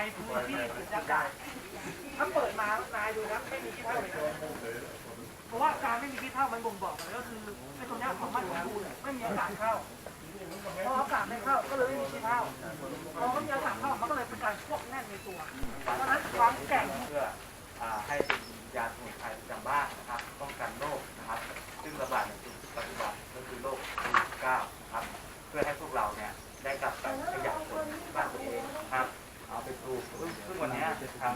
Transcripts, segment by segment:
ายพื้นที่อากาศถ้าเปิดมานายดูนะไม่มีขี้เท่าเลยนะเพราะว่าการไม่มีขี้เท่ามันบ่งบอกเลยก็คือในตรงเนี้ของมันสมบูณไม่มีอากาศเข้าพออากาศไม่เข้าก็เลยไม่มีขี้เท่าพอไม่มีอากาศเข้ามันก็เลยเป็นการควบแน่นในตัวเพราะฉะนั้นความแข็งเพื่ออให้เป็นยาสมุนไพรประจำบ้านนะครับป้องกันโรคนะครับ ซึ่งระบาดในปัจจุบันก็คือโรคโควิด 19 นะครับเพื่อให้พวกเราเนี่ยได้กลับไปขยับคนบ้านตัวเองนะครับูกซึ่งวันนี้ทาง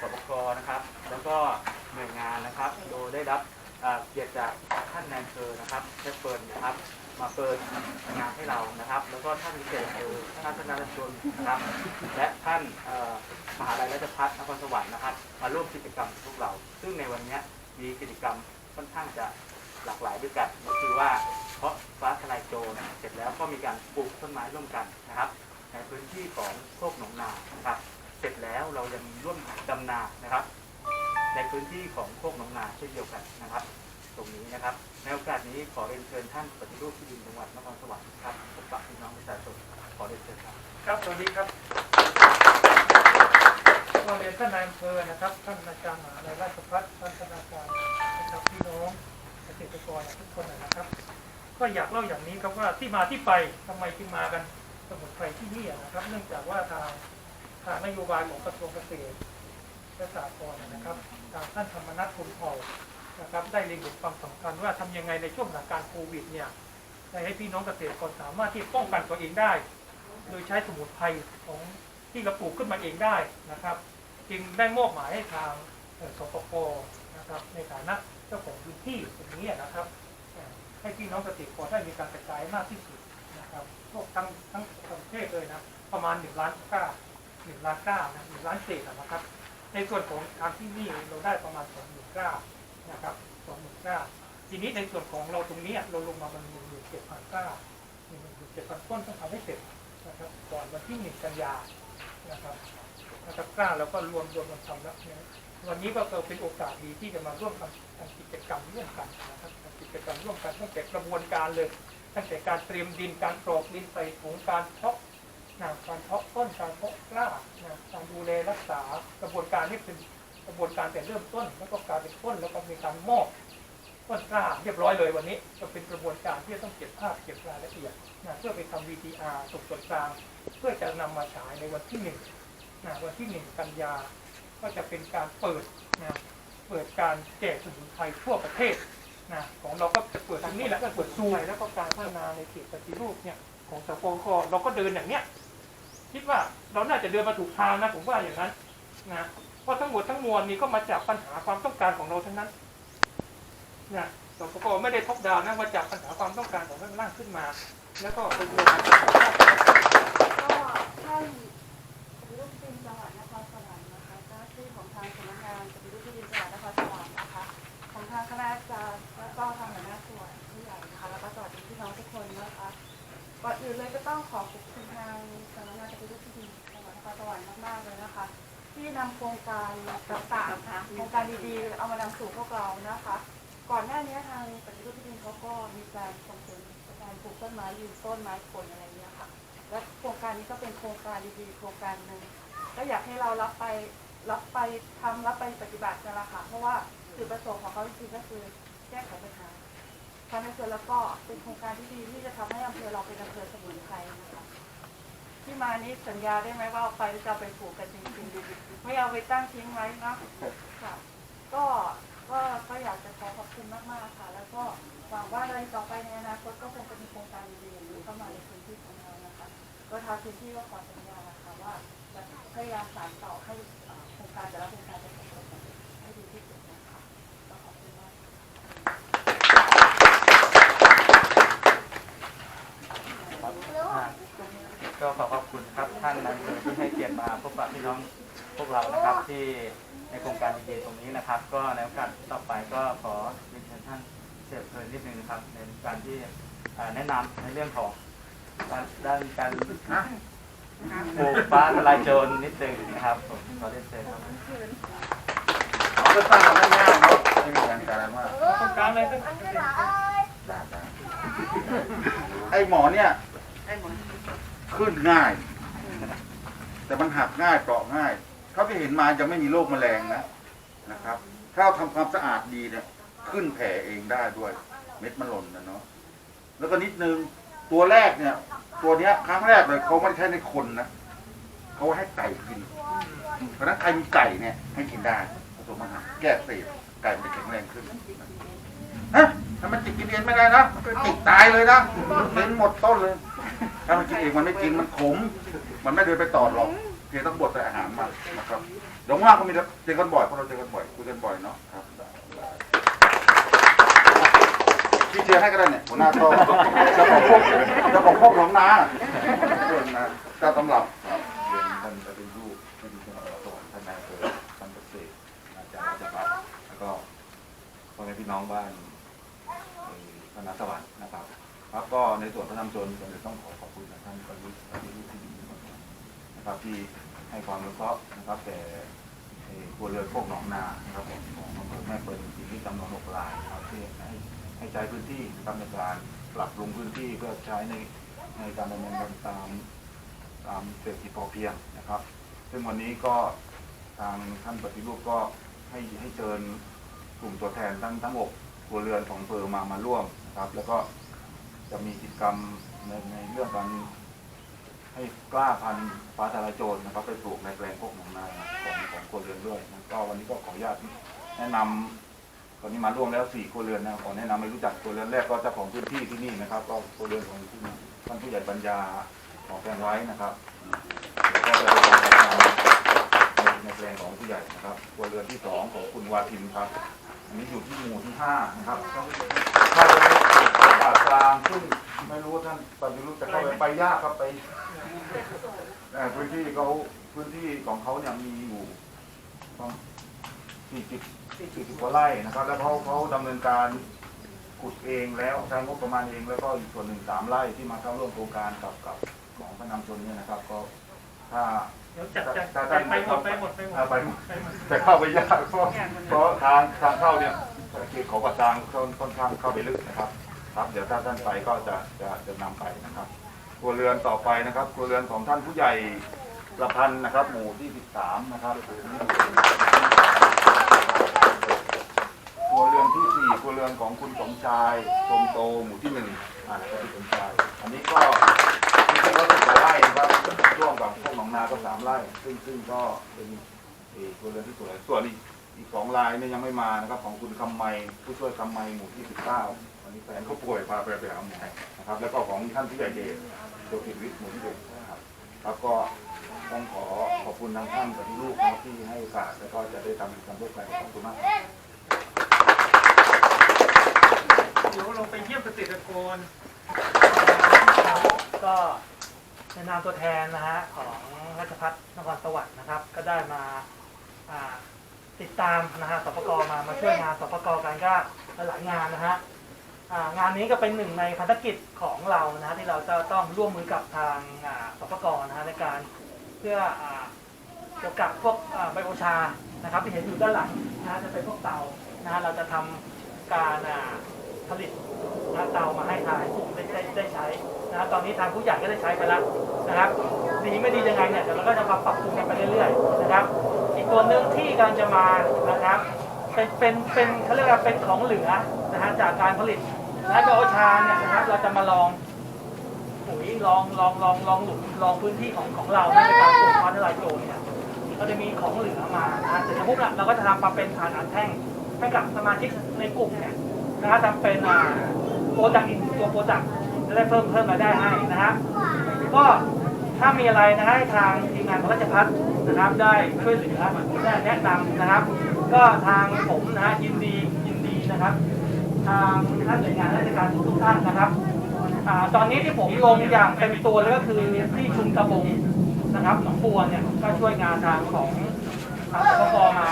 สปกนะครับ แล้วก็หน่วยงานนะครับ โดยได้รับเกียรติจากท่านแนนเซอร์นะครับเชฟเฟิร์นนะครับ มาเปิดงานให้เรานะครับ แล้วก็ท่านวิเศษเออท่านธนาชนนะครับ และท่านมหาลัยราชภัฏนครสวรรค์นะครับ มาร่วมกิจกรรมพวกเรา ซึ่งในวันนี้มีกิจกรรมค่อนข้างจะหลากหลายด้วยกันก็คือว่าเพราะฟ้าทลายโจรเสร็จแล้วก็มีการปลูกต้นไม้ร่วมกันนะครับ ในพื้นที่ของโคกหนองนานะครับ เสร็จแล้วเรายังร่วมดำนานะครับ ในพื้นที่ของโคกหนองนาเช่นเดียวกันนะครับ ตรงนี้นะครับในโอกาสนี้ขอเรียนเชิญท่านปฏิรูปที่ดินจังหวัดนครสวรรค์ครับพบปะพี่น้องประชาชนขอเรียนเชิญครับครับสวัสดีครับก็เรียนท่านนายอำเภอนะครับ ท่านอาจารย์มหาลัยราชภัฏท่านคณาจารย์นะครับพี่น้องเกษตรกรทุกคนนะครับ ก็อยากเล่าอย่างนี้ครับว่าที่มาที่ไปทำไมจึงมากัน มุนไพรที่นี่นะครับ เนื่องจากว่าทางทางนโยบายของกระทรวงเกษตรและสหกรณ์นะครับทางท่านธรรมนัฐพรหมเผ่านะครับได้เล็งเห็นความสำคัญว่าทำยังไงในช่วงสถานการณ์โควิดเนี่ยให้พี่น้องเกษตรกรสามารถที่ป้องกันตัวเองได้ โดยใช้สมุนไพรของที่เราปลูกขึ้นมาเองได้นะครับ จึงได้มอบหมายให้ทางสปปนะครับในฐานะเจ้าของพื้นที่ตรงนี้นะครับ ให้พี่น้องเกษตรกรได้มีการกระจายมากที่สุด นะครับพวกทั้งทั้งประเทศเลยนะประมาณหนึ่งล้านเก้าหนึ่งล้านเก้านะหนึ่งล้านเศษอะนะครับ ในส่วนของทางที่นี่เราได้ประมาณสองหมื่นเก้านะครับสองหมื่นเก้าทีนี้ในส่วนของเราตรงนี้เราลงมามันหนึ่งหมื่นเจ็ดพันเก้าหนึ่งหมื่นเจ็ดพันต้นต้องทำให้เสร็จนะครับก่อนวันที่หนึ่งกันยานะครับนะครับกล้าแล้วก็รวมรวมกันทำแล้วเนี่ยวันนี้ก็เป็นโอกาสดีที่จะมาร่วมทำกิจกรรมร่วมกันนะครับกิจกรรมร่วมกันตั้งแต่กระบวนการเลย ตั้งแต่การเตรียมดินการกรอกดินใส่ถุงการเพาะนะการเพาะต้นการเพาะกล้านะการดูแลรักษากระบวนการนี้เป็นกระบวนการแต่เริ่มต้น แล้วก็การเป็นต้นแล้วก็มีการมอบต้นกล้าเรียบร้อยเลยวันนี้จะเป็นกระบวนการที่ต้องเก็บภาพเก็บรายละเอียดนะเพื่อไปทำ VTR ส่งส่วนกลาง เพื่อจะนำมาฉายในวันที่หนึ่งนะวันที่หนึ่งกันยาก็จะเป็นการเปิดนะเปิดการแจกสมุนไพรทั่วประเทศ นะของเราก็จะเปิดตรงนี้แหละก็เปิดซูมแล้วก็การพัฒนาในเขตปฏิรูปเนี่ย ของสปคเราก็เดินอย่างเนี้ยคิดว่าเราน่าจะเดินมาถูกทางนะผมว่าอย่างนั้นนะเพราะทั้งหมดทั้งมวลนี้ก็มาจากปัญหาความต้องการของเราทั้งนั้นนะสปกไม่ได้ท็อปดาวน์นะมาจากปัญหาความต้องการของข้างล่างขึ้นมา แล้วก็เป็นโรงงานก็ท่านปฏิรูปที่ดินจังหวัดนครสวรรค์นะคะเจ้าหน้าที่ของทางสำนักงานปฏิรูปที่ดินจังหวัดนครสวรรค์นะคะของทางคณะอาจารย์ แล้วก็ทางหัวหน้าส่วนผู้ใหญ่นะคะแล้วก็สวัสดีพี่น้องทุกคนนะคะก่อนอื่นเลยก็ต้องขอขอบคุณทางสำนักงานปฏิรูปที่ดินจังหวัดนครสวรรค์มากๆเลยนะคะ ที่นำโครงการต่างๆนะคะโครงการดีๆ เอามานำสู่พวกเรานะคะ ก่อนหน้านี้ทางปฏิรูปที่ดินเขาก็มีการส่งเสริมการปลูกต้นไม้ยืนต้นไม้ผลอะไรอย่างเงี้ยค่ะ และโครงการนี้ก็เป็นโครงการดีๆ โครงการหนึ่งก็อยากให้เรารับไปรับไปทำรับไปปฏิบัติกันละค่ะ เพราะว่าจุดประสงค์ของเขาจริงๆก็คือ แก้ไขปัญหาทำให้เสร็จแล้วก็เป็นโครงการที่ดีที่จะทำให้อำเภอเราเป็นอำเภอสมุนไพรนะคะที่มานี้สัญญาได้ไหมว่าเอาไปจะไปปลูกกันจริงๆไม่เอาไปตั้งทิ้งไว้นะค่ะก็ก็ก็อยากจะขอขอบคุณมากๆค่ะ แล้วก็หวังว่าในต่อไปในอนาคตก็คงจะมีโครงการดีๆอย่างนี้เข้ามาในพื้นที่ของเรานะคะก็ทางพื้นที่ก็ขอสัญญาค่ะว่าจะพยายามสานต่อให้โครงการแต่ละโครงการจะประสบความสำเร็จให้ดีที่สุดนะคะก็ขอบคุณมาก ก็ขอขอบคุณครับท่านนายอำเภอที่ให้เกียรติมา พบปะพี่น้องพวกเรานะครับที่ในโครงการดีๆตรงนี้นะครับ ก็ในโอกาสต่อไปก็ขอเรียนเชิญท่านเสียเพลินนิดนึงนะครับ ในการที่แนะนำในเรื่องของด้านการปลูกฟ้าทลายโจรนิดนึงนะครับผมขอเรียนเชิญครับก็สร้างมาง่ายๆเนาะไม่มีการการมากโครงการอะไรก็ไอ้หมอเนี่ยขึ้นง่าย แต่มันหักง่ายเปราะง่ายเขาที่เห็นมายังไม่มีโรคแมลงนะนะครับ ถ้าเราทำความสะอาดดีเนี่ย ขึ้นแผ่เองได้ด้วย เม็ดมันหล่นนะเนาะแล้วก็นิดนึงตัวแรกเนี่ย ตัวเนี้ยครั้งแรกเลยเขาไม่ได้ใช้ในคนนะเขาให้ไก่กิน เพราะฉะนั้นใครมีไก่เนี่ยให้กินได้ผสมอาหารแก้เสพไก่มันจะแข็งแรงขึ้นฮะ ถ้ามันจิกกินเองไม่ได้นะจิกตายเลยนะเป็นหมดต้นเลย ถ้ามันกินเองมันไม่กินมันขม มันไม่เดินไปตอดหรอกเพียงต้องบดใส่อาหารมันนะครับเดี๋ยวว่างก็มีเจอกันบ่อยเพราะเราเจอกันบ่อยคุยกันบ่อยเนาะครับพี่เชียร์ให้ก็ได้เนี่ยหัวหน้าโต๊ะเจ้าของพวกเจ้าของพวกหนองนาเพื่อนนะเจ้าตำรับเรียนท่านปฏิรูปท่านจังหวัดสวรรค์ท่านนายอำเภอท่านเกษตรอาจารย์ราชพัฒน์แล้วก็พ่อแม่พี่น้องบ้านเอ่อพระสวรรค์นะครับครับก็ในส่วนพระนำชนก็เลยต้องขอขอบคุณท่านปฏิรูปปฏิรูปที่ดีนะครับที่ให้ความรู้เคราะห์นะครับแต่ครัวเรือนพวกหนองนานะครับของอำเภอแม่เปิลที่จำนวนหกรายนะครับที่ให้ให้ใช้พื้นที่นะครับในการปรับปรุงพื้นที่เพื่อใช้ในในการดำเนินการตามตามเศรษฐกิจพอเพียงนะครับ ซึ่งวันนี้ก็ทางท่านปฏิรูปก็ให้ให้เชิญกลุ่มตัวแทนทั้งทั้งหกครัวเรือนของอำเภอมามาร่วม นะครับ แล้วก็จะมีกิจกรรมในในเรื่องการให้กล้าพันธุ์ฟ้าทลายโจรนะครับ ไปปลูกในแปลงพวกหนองนาของของครัวเรือนด้วยนะก็วันนี้ก็ขออนุญาตแนะนำตอนนี้มาร่วมแล้วสี่ครัวเรือนนะขอแนะนำให้รู้จักครัวเรือนแรกก็เจ้าของพื้นที่ที่นี่นะครับ ก็ครัวเรือนของที่ท่านผู้ใหญ่ปัญญาของแปลงไว้นะครับแล้วก็จะเป็นการในในแปลงของผู้ใหญ่นะครับครัวเรือนที่สองของคุณวาทินครับ อันนี้อยู่ที่หมู่ที่ห้านะครับ ถ้าจะไม่ติดปากกลางซึ่งไม่รู้ว่าท่านปฏิรูปจะเข้าไปไปยากครับไปเอ่อพื้นที่เขาพื้นที่ของเขาเนี่ยมีอยู่สี่สิบสี่สิบกว่าไร่นะครับ แล้วเขาเขาดำเนินการขุดเองแล้วใช้งบประมาณเองแล้วก็อีกส่วนหนึ่งสามไร่ที่มาเข้าร่วมโครงการกับกับของพระนำชนเนี่ยนะครับ ก็ถ้าเดี๋ยวจัดจัดถ้าไปท่านหมดไปหมดไปหมดอ่าไปหมดไปหมดแต่เข้าไปยากเพราะเพราะทางทางเข้าเนี่ยเขตของกระจางค่อนค่อนข้างเข้าไปลึกนะครับ ครับ เดี๋ยวถ้าท่านไปก็จะจะจะนำไปนะครับครัวเรือนต่อไปนะครับครัวเรือนของท่านผู้ใหญ่ประพันธ์นะครับ หมู่ที่สิบสามนะครับครัวเรือนที่สี่ครัวเรือนของคุณสมชายชมโตหมู่ที่หนึ่งอ่าก็ที่สมชายอันนี้ก็ที่เป็นก็สิบกว่าไร่นะครับร่วมกับพวกหนองนาก็สามไร่ ซึ่งซึ่งก็เป็นเอ่อครัวเรือนที่สวยส่วนอีก อีกสองรายเนี่ยยังไม่มานะครับ ของคุณคำไมผู้ช่วยคำไมหมู่ที่สิบเก้า วันนี้แฟนเขาป่วยพาไปไปหาหมอนะครับ แล้วก็ของท่านผู้ใหญ่เดชโจกิจวิทย์หมู่ที่หนึ่งนะครับครับก็ต้องขอขอบคุณทางท่านปฏิรูปนะครับที่ให้โอกาสแล้วก็จะได้ทำกิจกรรมร่วมกันขอบคุณมากเดี๋ยวเราไปเยี่ยมเกษตรกรก็ในนามตัวแทนนะฮะของราชพัฒนครสวรรค์นะครับ ก็ได้มาติดตามนะฮะสปกมามาช่วยงานสปกกันก็หลายงานนะฮะ งานนี้ก็เป็นหนึ่งในพันธกิจของเรานะที่เราจะต้องร่วมมือกับทางสปกนะฮะในการเพื่อเกี่ยวกับพวกอ่าไบโอชานะครับที่เห็นอยู่ด้านหลังนะจะเป็นพวกเตานะฮะเราจะทำการผลิตนะเตามาให้ทางกลุ่มได้ได้ได้ใช้นะครับตอนนี้ทางผู้ใหญ่ก็ได้ใช้ไปแล้วนะครับดีไม่ดียังไงเนี่ยเดี๋ยวเราก็จะมาปรับปรุงกันไปเรื่อยๆนะครับ อีกตัวหนึ่งที่กำลังจะมานะครับเป็นเป็นเป็นเขาเรียกว่าเป็นของเหลือนะฮะจากการผลิต และโดชาเนี่ยนะครับเราจะมาลองปุ๋ยลองลองลองลองหลุมลองพื้นที่ของของเราในการปลูกฟ้าทลายโจรเนี่ยเราจะมีของเหลือมานะเสร็จแล้วปุ๊บเนี่ยเราก็จะทำมาเป็นฐานอัดแท่งให้กับสมาชิกในกลุ่มเนี่ยนะฮะทำเป็นอ่าโปรดักต์อีกตัวโปรดักต์จะได้เพิ่มเพิ่มรายได้ให้นะฮะก็ถ้ามีอะไรนะฮะให้ทางทีมงานของราชพัฒน์นะครับ ได้ช่วยเหลือได้แนะนำนะครับ ก็ทางผมนะฮะยินดียินดีนะครับ ทางท่านหน่วยงานราชการทุกท่านนะครับตอนนี้ที่ผมลงอย่างเต็มตัวเลยก็คือที่ชุมตะบงนะครับหนองบัวเนี่ยก็ช่วยงานทางของทางสปมา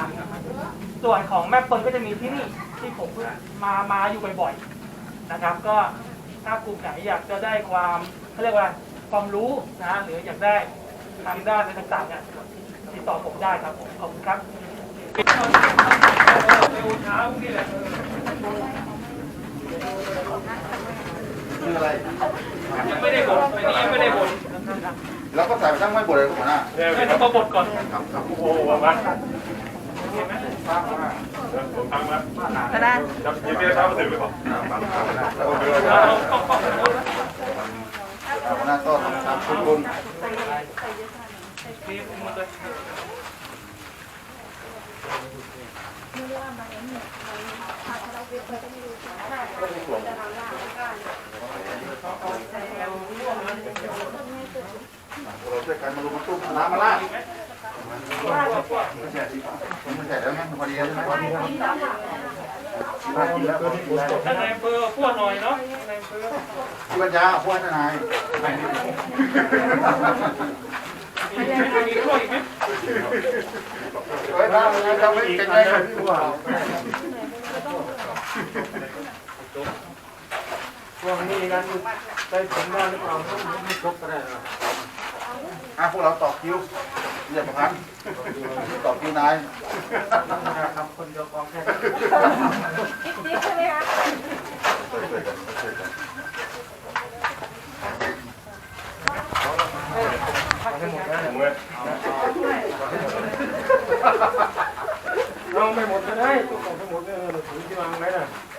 ส่วนของแม่เปิลก็จะมีที่นี่ที่ผมมามาอยู่บ่อยๆนะครับ ก็ถ้ากลุ่มไหนอยากจะได้ความเขาเรียกว่าความรู้นะหรืออยากได้ทางด้านอะไรต่างๆเนี่ยติดต่อผมได้ครับผมขอบคุณครับ คืออะไร ยังไม่ได้บทอันนี้ยังไม่ได้บทเราก็ใส่ไปทั้งไม่บดเลยหัวหน้าให้เขามาบดก่อนครับครับโอ้โหมาเห็นไหมผมทำแล้วก็ได้จับยิงไม่ได้ครับถึงหรือเปล่าหัวหน้าก็ทำตามคุณคุณเทมันเลย เราช่วยกันมาลุมมาตุ้มน้ำมาลาดไม่ใช่ที่ไม่ใช่แล้วไงพอดีแล้วใช่ไหมพอดีแล้วกินแล้วพอดีแล้วท่านนายอำเภอพูดหน่อยเนาะนายอำเภอที่ปัญญาพูดทนายมีมีกล้วยอีกไหมเฮ้ยถ้าเราไม่เป็นไรกันดีกว่า พวกนี้กันได้ผลได้หรือเปล่าไม่ครบก็ได้นะอะพวกเราต่อคิวเรียกประพันธ์ต่อคิวนายทำคนเดียวกองแค่จิ๊บใช่ไหมคะช่วยกันช่วยกันเราไม่หมดก็ได้ต้องของไม่หมดเนี่ยเราถือที่วางไว้น่ะตรง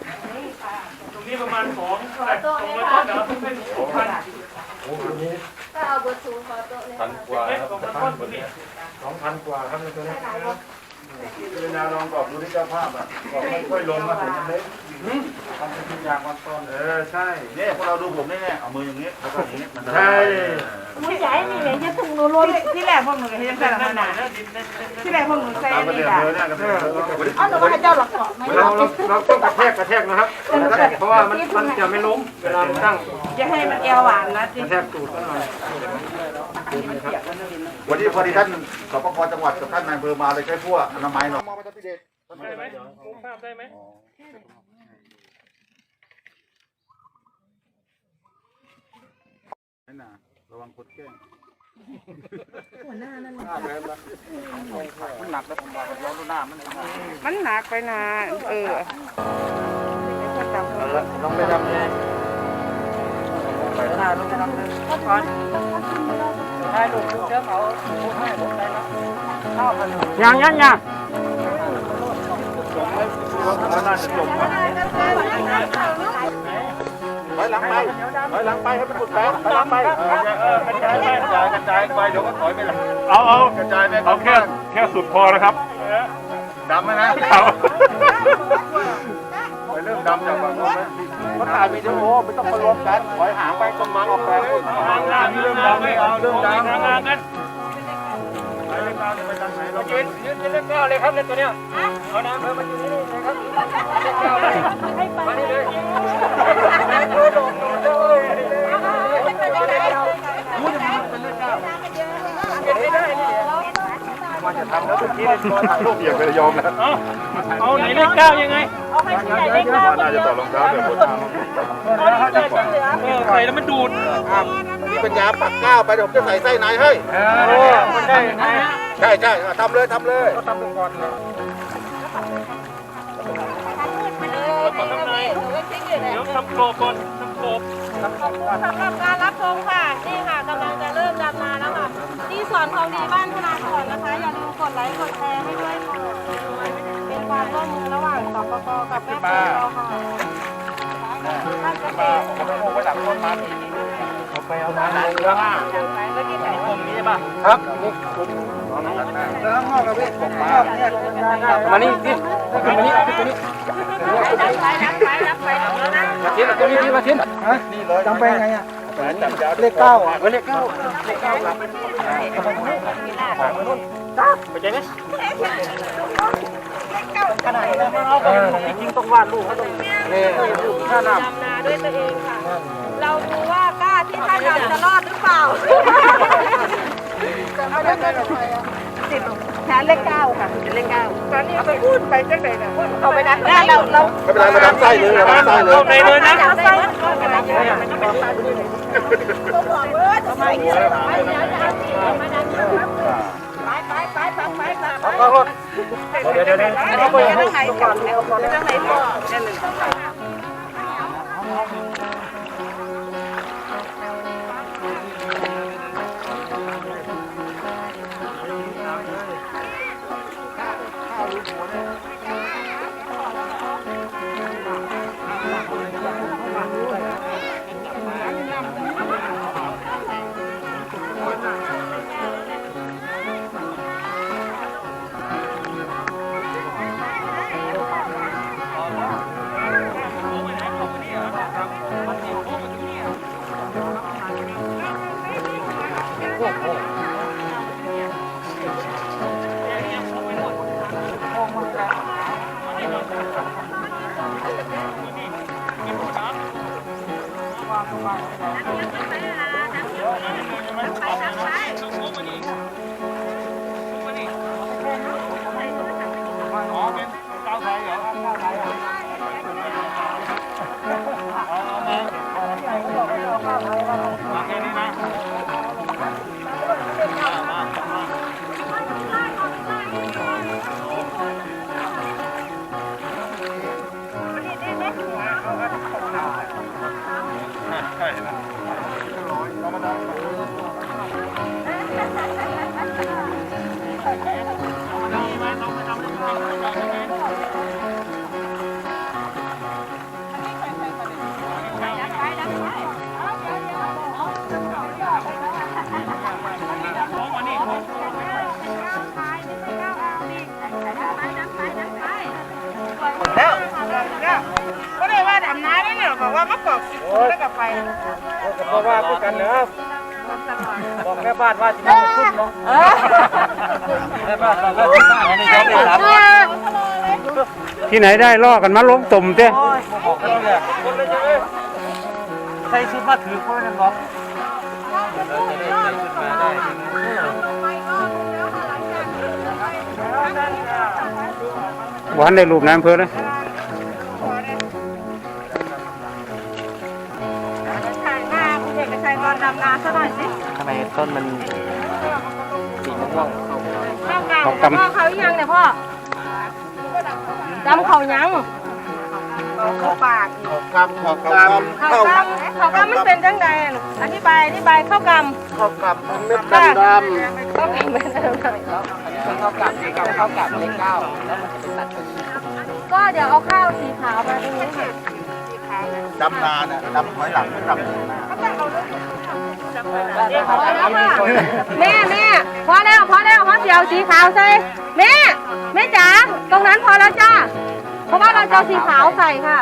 นี้ประมาณสองเท่าไหร่สองร้อยต้นเดี๋ยวเราต้องเป็นสองพันโอ้โหนี้ก็เอาเบอร์ศูนย์ขอโต๊ะเลยพันกว่าเอ๊ะครับสองพันต้นตัวนี้สองพันกว่าครับในตัวนี้เวลาลองบอกดูที่เจ้าภาพอะบอกไม่ค่อยลงมาถึงเล็ก ทำเป็นทุกอย่างวันต้นเออใช่เนี่ยพวกเราดูผมนี่เนี่ยเอามืออย่างนี้แล้วก็อย่างนี้มันใช่ไม่ใช่นี่เลยจะถึงหนูล้นที่แรกพวกหนูก็ยังใส่ละนั่มันนหน่อนะยนะดินเล่นเล่นเล่นที่แรกพวกหนูใส่ตามประนี่เดี๋ยวค่ะเบอร์เนี่ยกันเลยอ๋อหนูว่าเจ้าหลักเกาะไม่เราเราเราต้องกระแทกกระแทกนะครับกระแทกเพราะว่ามันมันจะไม่ล้มเวลาเราตั้งอย่าให้มันเอวหวานนะกจิ๊ระแทกตูดก็หน่อยวันนี้พอดีท่านสปปจังหวัดกับท่านนายอำเภอมาเลยใช้พวกอนามัยหน่อยมองไปทางพี่เดชได้ไหมมุมภาพได้ไหม นั่นน่ะระวังคนแกล้งหัวหน้านั่นมันหนักแล้วผมบอกว่าย้อนดูหน้ามันมันหนักไปนะเออคนจับมือลองไปทำเนี่ยไปหน้าลองไปทำเลยก่อนได้ลูกเชื่อเขายังยังยังน่าจะจบว่าถ อยหลังไปถอยหลังไปให้มันกดแป๊บถอยหลังไปเออกระจายไปกระจายกระจายไปเดี๋ยวก็ถอยไปหลังเอาเอากระจายไปเอาแค่แค่สุดพอนะครับดำไหมนะเอาไปเริ่มดำจากฝั่งนู้นนะเขาถ่ายวิดีโอไม่ต้องมารวมกันถอยหางไปต้นมังออกไปห่างห่างเริ่มดำไม่เอาเริ่มดำห่างห่างกันยืนยืนยืนเล่นก้าวเลยครับเล่นตัวเนี้ยเอาน้ำเพิ่มมาอยู่นี่เลยครับเล่นก้าวเลยมานี่เลย จะทำแล้วเมื่อกี้เล่นตัวถ่ายรูปเอียงไปยอมแล้วเอาเอาไหนเลขเก้ายังไงน่าจะต่อรองเท้าเดี๋ยวผมทเออใส่แล้วมันดูดมีปัญญาปักก้าวไปเดี๋ยวผมจะใส่ไส้ในให้เออมันได้ไงใช่ใช่ทำเลยทำเลยก็ทำไปก่อนเลยแล้วก็ทำไงเดี๋ยวทำโกรก่อนทำโกรสำหรับการรับชมค่ะ นี่ค่ะกำลังจะ สอนของดีบ้านธนาก่อนนะคะ อย่าลืมกดไลค์กดแชร์ให้ด้วยค่ะ เป็นความร่วมมือระหว่างสปปกับแม่ปุ๋ยเราค่ะท่านเกษตรผมไปดักต้นไม้เอาไปเอามาไหนแล้วอะแล้วกินไหนตรงนี้ป่ะครับนี่แล้วข้างนอกกับพี่ผมมามานี่พี่ขึ้นมานี่ขึ้นมานี่รับไปรับไปรับไปแล้วนะมาทิ้งตรงนี้พี่มาทิ้งนี่เลยจำไปไงอะ เลขเก้าอะเลขเก้าเลขเก้าครับไปใจไหมเออจริงๆต้องวาดรูปเขาตรงนี้รูปข้าน้ำดำนาด้วยตัวเองค่ะ เราดูว่ากล้าที่ท่านดำจะรอดหรือเปล่าจะไม่ได้ไปกับใครอะติดแทนเลขเก้าค่ะเป็นเลขเก้าตอนนี้ไปพูดไปจังไหนเนี่ยเอาไปดักได้เราเราไม่เป็นไรมาดำไส้เลยมาดำไส้เลยเข้าในเลยนะ เอาไปก็ได้เยอะมันก็เป็นตัวบอกว่าทำไมเนี่ยไปเดี๋ยวจะมาดันไปไปไปไปไปไปเอารถเดี๋ยวเดี๋ยวเดี๋ยวเอาไปทางไหนก่อนทางไหนก่อนนั่นหนึ่ง แล้วเนี่ยบอกว่ามะกอกแล้วก็ไปเพราะว่าพูดกันเนอะบอกแม่บ้านว่าจะมาขึ้นเนาะแม่บ้านบอกว่าที่บ้านนี่ยอมได้รับที่ไหนได้ล่อกันมาลงตุ่มเจ้ใส่ชุดมาถือคนนั้นบอกวันได้รูปนายอำเภอเลย อกชัยตอนดำนาซะหน่อยสิทำไมต้นมันสีม่วงข้าวเก่าพ่อเขายังเนี่ยพ่อดำเขายังเขาปากขอบกำขอบกเขากำเขากำมันเป็นจังไดอธิบายอธิบายข้าวกำำขอบกำเม็ดค่ะดำดข้าวกำเป็นจังไดเขากลับกับเขากลับเลขเก้าแล้วมันจะเป็นตัดก็เดี๋ยวเอาข้าวสีขาวมาตรงนี้ค่ะำดำนาเนี่ยดำถอยหลังไม่ดำเดินหน้าพอ แม่แม่พอแล้วพอแล้วพอเสียวสีขาวใส่แม่แม่จ๋าตรงนั้นพอแล้วจ้าเพราะว่าเราจะสีขาวใส่ค่ะ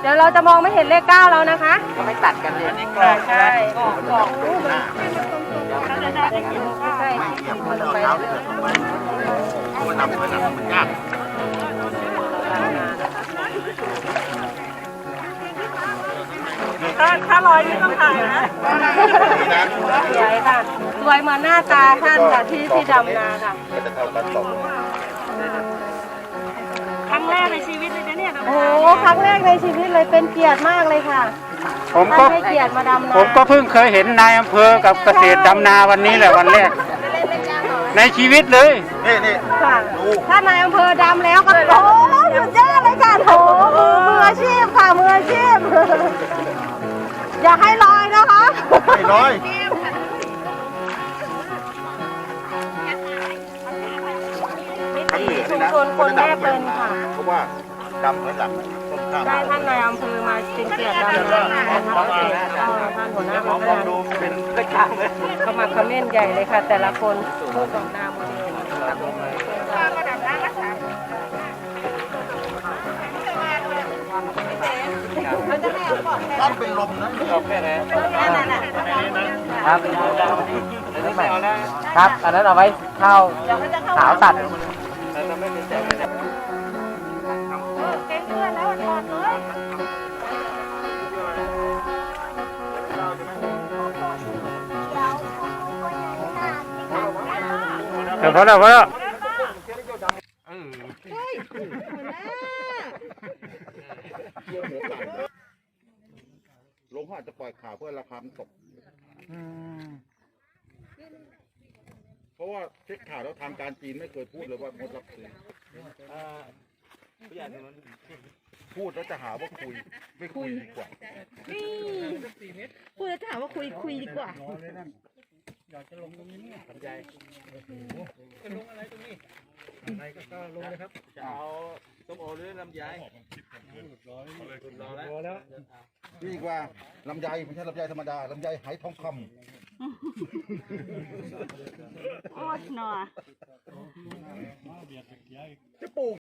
เดี๋ยวเราจะมองไม่เห็นเลขเก้าแล้วนะคะก็ไม่ตัดกันเลยใช่ออกออกเดินหน้าใช่ไม่เกี่ยวกับเอาเท้าเดินเข้าไปเอามาดำถอยหลังมันยาก ถ้าถ้าร้อยนี่ต้องถ่ายนะนี่นะสวยค่ะสวยเหมือนหน้าตาท่านค่ะที่ที่ดำนาค่ะก็จะเท่ากันสองครั้งแรกในชีวิตเลยนะเนี่ยโอ้โหครั้งแรกในชีวิตเลยเป็นเกียรติมากเลยค่ะผมก็ท่านให้เกียรติมาดำนาผมก็เพิ่งเคยเห็นนายอำเภอกับเกษตรดำนาวันนี้แหละวันแรก ในชีวิตเลย นี่นี่ค่ะถ้านายอำเภอดำแล้วก็โอ้โหสุดยอดเลยค่ะโอ้โหมือมืออาชีพค่ะมืออาชีพ อย่าให้ลอยนะคะไม่น้อย ทั้งเหนือนี่นะชุมชนคนแม่เป็นค่ะ เพราะว่าดำถอยหลังต้นข้าวได้ท่านนายอำเภอมาเป็นเกียรติดำนานะคะท่านหัวหน้าคณะดูเป็นเลขเก้าเลยเข้ามาคอมเมนต์ใหญ่เลยค่ะ แต่ละคนพูดของนาม ต้นเป็นลมนะครับครับ อันนั้นเอาไว้ข้าวขาวตัดแต่พอแล้วพอแล้ว ลง เขาอาจจะปล่อยข่าวเพื่อราคามันตกเพราะว่าเช็คข่าวแล้วทางการจีนไม่เคยพูดเลยว่างดรับซื้อพูดแล้วจะหาว่าคุย ไม่คุยดีกว่าพูดแล้วถามว่าคุยคุยดีกว่านี่ ดีกว่าลำไยไม่ใช่ลำไยธรรมดาลำไยไหทองคำโอ้ยหนอจะปลูก